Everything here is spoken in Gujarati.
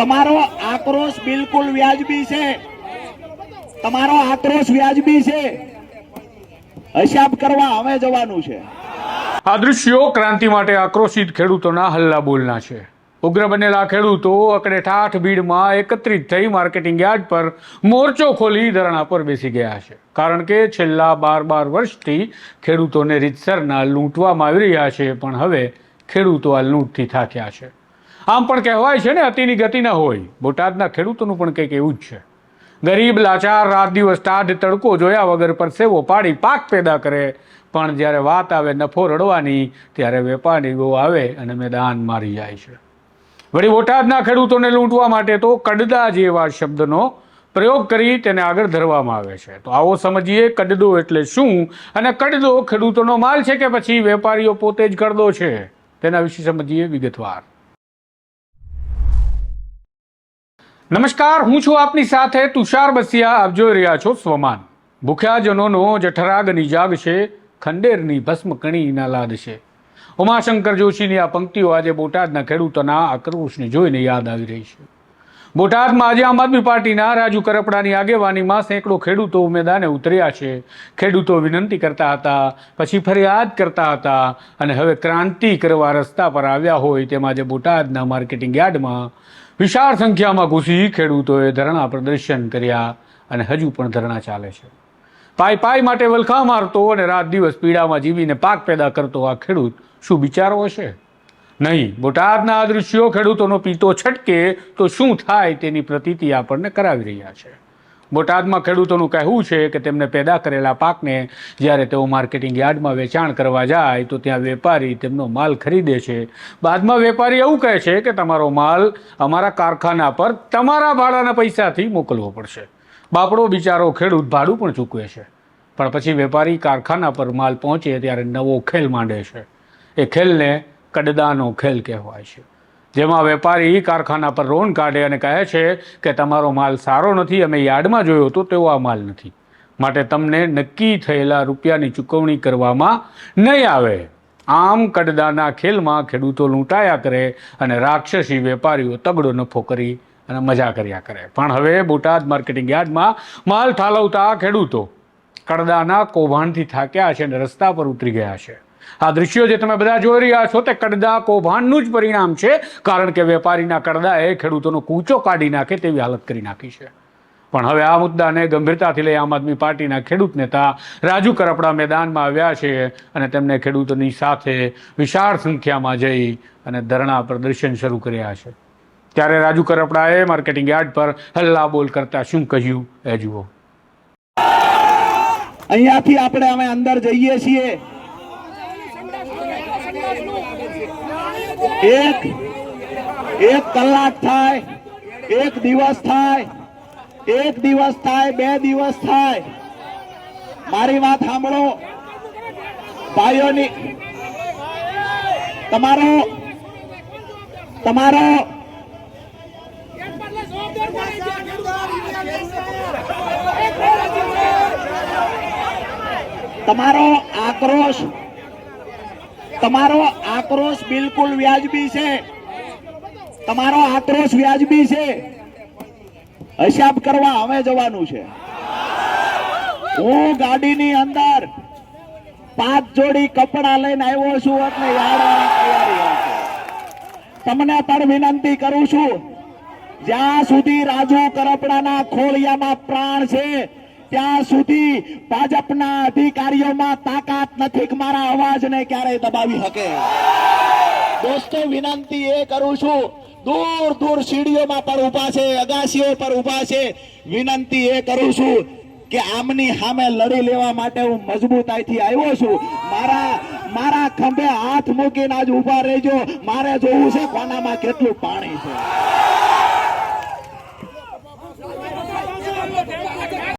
તમારો આક્રોશ બિલકુલ વ્યાજબી છે. તમારો આક્રોશ વ્યાજબી છે. હિસાબ કરવા હવે જવાનું છે. આ દૃશ્યો ક્રાંતિ માટે આક્રોશિત ખેડૂતોના હલ્લા બોલના છે. ઉગ્ર બનેલા ખેડૂતો અકડે ઠાઠ ભીડમાં એકત્રિત થઈ માર્કેટિંગ યાર્ડ પર મોરચો ખોલી ધરણા પર બેસી ગયા છે. કારણ કે છેલ્લા બાર બાર વર્ષથી ખેડૂતોને રીતસરના લૂંટવામાં આવી રહ્યા છે, પણ હવે ખેડૂતો આ લૂંટથી થાક્યા છે. આમ પણ કહેવાય છે ને, અતિની ગતિ ન હોય. બોટાદના ખેડૂતોનું પણ કંઈક એવું જ છે. ગરીબ, લાચાર, રાત દિવસ ટાઢ તડકો જોયા વગર પરસેવો પાડી પાક પેદા કરે. પણ જ્યારે વાત આવે નફો રડવાની, ત્યારે વેપારીઓ આવે અને મેદાન મારી જાય છે. વળી બોટાદના ખેડૂતોને લૂંટવા માટે તો કડદા જેવા શબ્દનો પ્રયોગ કરી તેને આગળ ધરવામાં આવે છે. તો આવો સમજીએ કડદો એટલે શું? અને કડદો ખેડૂતોનો માલ છે કે પછી વેપારીઓ પોતે જ કડદો છે? તેના વિશે સમજીએ વિગતવાર. નમસ્કાર, હું છું આપની સાથે તુષાર બસિયા. આપ જોઈ રહ્યા છો સ્વમાન. ભૂખ્યાજનોનો જઠરાગની જાગ છે, ખંડેરની ભસ્મકણીના લાદ છે. ઉમાશંકર જોશીની આ પંક્તિઓ આજે બોટાદના ખેડૂતોના આક્રોશને જોઈને યાદ આવી રહી છે. બોટાદમાં આજે આમ આદમી પાર્ટીના રાજુ કરપડાની આગેવાનીમાં સેંકડો ખેડૂતો મેદાને ઉતર્યા છે. ખેડૂતો વિનંતી કરતા હતા, પછી ફરિયાદ કરતા હતા અને હવે ક્રાંતિ કરવા રસ્તા પર આવ્યા હોય તેમ આજે બોટાદના માર્કેટિંગ યાર્ડમાં વિશાળ સંખ્યામાં ઘૂસી ખેડૂતોએ ધરણા પ્રદર્શન કર્યા અને હજુ પણ ધરણા ચાલે છે. પાય પાય માટે વલખા મારતો અને રાત દિવસ પીડામાં જીવીને પાક પેદા કરતો આ ખેડૂત, શું વિચારો હશે નહીં, બોટાદના દૃશ્યો ખેડૂતોનો પીતો છટકે તો શું થાય તેની પ્રતીતિ આપણને કરાવી રહ્યા છે. બોટાદમાં ખેડૂતોનું કહેવું છે કે તેમને પેદા કરેલા પાકને જ્યારે તેઓ માર્કેટિંગ યાર્ડમાં વેચાણ કરવા જાય તો ત્યાં વેપારી તેમનો માલ ખરીદે છે. બાદમાં વેપારી એવું કહે છે કે તમારો માલ અમારા કારખાના પર તમારા ભાડાના પૈસાથી મોકલવો પડશે. બાપડો બિચારો ખેડૂત ભાડું પણ ચૂકવે છે. પણ પછી વેપારી કારખાના પર માલ પહોંચે ત્યારે નવો ખેલ માંડે છે. એ ખેલને કડદાનો ખેલ કહેવાય છે. જેમાં વેપારી કારખાના પર રોન કાઢે અને કહે છે કે તમારો માલ સારો નથી, અમે યાર્ડમાં જોયો હતો, તેવો આ માલ નથી. માટે તમને નક્કી થયેલા રૂપિયાની ચૂકવણી કરવામાં નહીં આવે. આમ કડદાના ખેલમાં ખેડૂતો લૂંટાયા કરે અને રાક્ષસી વેપારીઓ તગડો નફો કરી અને મજા કર્યા કરે. પણ હવે બોટાદ માર્કેટિંગ યાર્ડમાં માલ ઠાલવતા ખેડૂતો કડદાના કૌભાંડથી થાક્યા છે અને રસ્તા પર ઉતરી ગયા છે. આ દૃશ્યો જે તમે બધા જોઈ રહ્યા છો તે કડદા કૌભાંડનું જ પરિણામ છે, કારણ કે વેપારીના કડદાએ ખેડૂતોનો કૂચો કાઢી નાખે તેવી હાલત કરી નાખી છે. પણ હવે આ મુદ્દાને ગંભીરતાથી લઈ આમ આદમી પાર્ટીના ખેડૂત નેતા રાજુ કરપડા મેદાનમાં આવ્યા છે અને તેમણે ખેડૂતોની સાથે વિશાળ સંખ્યામાં જઈ અને ધરણા પ્રદર્શન શરૂ કર્યા છે. ત્યારે રાજુ કરપડાએ માર્કેટિંગ યાર્ડ પર હલ્લા બોલ કરતા શું કહ્યું એ જુઓ. અહીંયાથી આપણે અમે અંદર જઈએ છીએ. એક એક કલાક થાય, એક દિવસ થાય, એક દિવસ થાય, બે દિવસ થાય. મારી વાત સાંભળો. ભાઈઓની, તમારો તમારો તમારો આક્રોશ તમારો આક્રોશ બિલકુલ વ્યાજબી છે. તમારો આક્રોશ વ્યાજબી છે. હિસાબ કરવા હવે જવાનું છે. હું ગાડીની અંદર પાંચ જોડી કપડા લઈને આવ્યો છું એટલે યાદ તમને પણ વિનંતી કરું છું, જ્યાં સુધી રાજુ કરપડાના ખોળિયામાં પ્રાણ છે ત્યાં સુધી ભાજપના અધિકારીઓમાં તાકાત નથી મારા અવાજને ક્યારેય દબાવી શકે. દોસ્તો, વિનંતી એ કરું છું, દૂર દૂર સીડીઓમાં પણ ઊભા છે, અગાસીઓ પર ઊભા છે. વિનંતી એ કરું છું કે આમની સામે લડી લેવા માટે હું મજબૂતાઈથી આવ્યો છું. મારા મારા ખંભે હાથ મૂકીને આજ ઊભા રહેજો. મારે જોવું છે કોનામાં કેટલું પાણી છે.